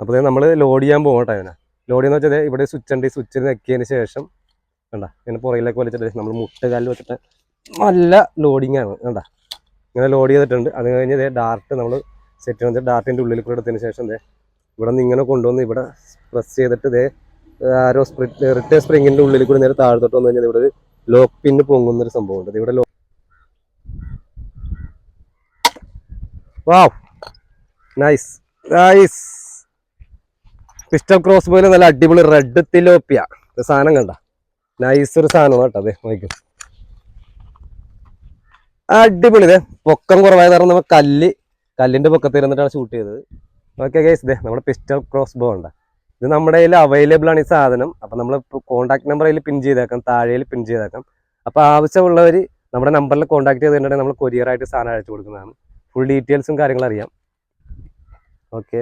അപ്പോൾ നമ്മൾ ലോഡ് ചെയ്യാൻ പോകട്ടെ അവനെ ലോഡ് ചെയ്യുന്ന വെച്ചാൽ ഇവിടെ സ്വിച്ച് ഉണ്ട്. ഈ സ്വിച്ച് നെക്കിയതിന് ശേഷം കണ്ട ഇങ്ങനെ പുറകിലേക്ക് വലിച്ചിട്ട് നമ്മൾ മുട്ട മുട്ടുകാലിൽ വെച്ചിട്ട് നല്ല ലോഡിങ് ആണ് കണ്ട? ഇങ്ങനെ ലോഡ് ചെയ്തിട്ടുണ്ട്. അത് കഴിഞ്ഞ് ഇതേ ഡാർട്ട് നമ്മൾ സെറ്റ് ചെയ്ത് ഡാർട്ടിന്റെ ഉള്ളിൽ കൂടെ എടുത്തതിന് ശേഷം ദേ ഇവിടെ നിന്ന് ഇങ്ങനെ കൊണ്ടുവന്ന് ഇവിടെ പ്രസ് ചെയ്തിട്ട് ഇതേ ആരോ സ്പ്രിറ്റ് റിട്ടേ സ്പ്രിങ്ങിന്റെ ഉള്ളിൽ കൂടി നേരെ താഴത്തോട്ട് വന്നു കഴിഞ്ഞാൽ ഇവിടെ ഒരു ലോക്ക് പിന്ന് പൊങ്ങുന്നൊരു സംഭവമുണ്ട് ഇത് ഇവിടെ law wow nice nice pistol cross പോലെ നല്ല അടിപൊളി റെഡ് തിലോപ്പിയ സാധനം കണ്ട? നൈസ് ഒരു സാധനം കേട്ടോ അതെ അടിപൊളി ഇതേ. പൊക്കം കുറവായ കാരണം നമ്മൾ കല്ല് കല്ലിന്റെ പൊക്കത്ത് ഇരുന്നിട്ടാണ് ഷൂട്ട് ചെയ്തത്. ഓക്കെ ഗൈസ് ഇതേ നമ്മുടെ പിസ്റ്റൽ ക്രോസ് ബോ ഉണ്ട് ഇത് നമ്മുടെ കയ്യിൽ അവൈലബിൾ ആണ് ഈ സാധനം. അപ്പൊ നമ്മൾ കോൺടാക്ട് നമ്പർ അതിൽ പിൻ ചെയ്തേക്കാം താഴെയിൽ പിൻ ചെയ്തേക്കാം. അപ്പൊ ആവശ്യമുള്ളവർ നമ്മുടെ നമ്പറിൽ കോൺടാക്ട് ചെയ്തിട്ടുണ്ടെങ്കിൽ നമ്മൾ കൊറിയർ ആയിട്ട് സാധനം അയച്ചു കൊടുക്കുന്നതാണ്. ഫുൾ ഡീറ്റെയിൽസും കാര്യങ്ങളും അറിയാം. ഓക്കെ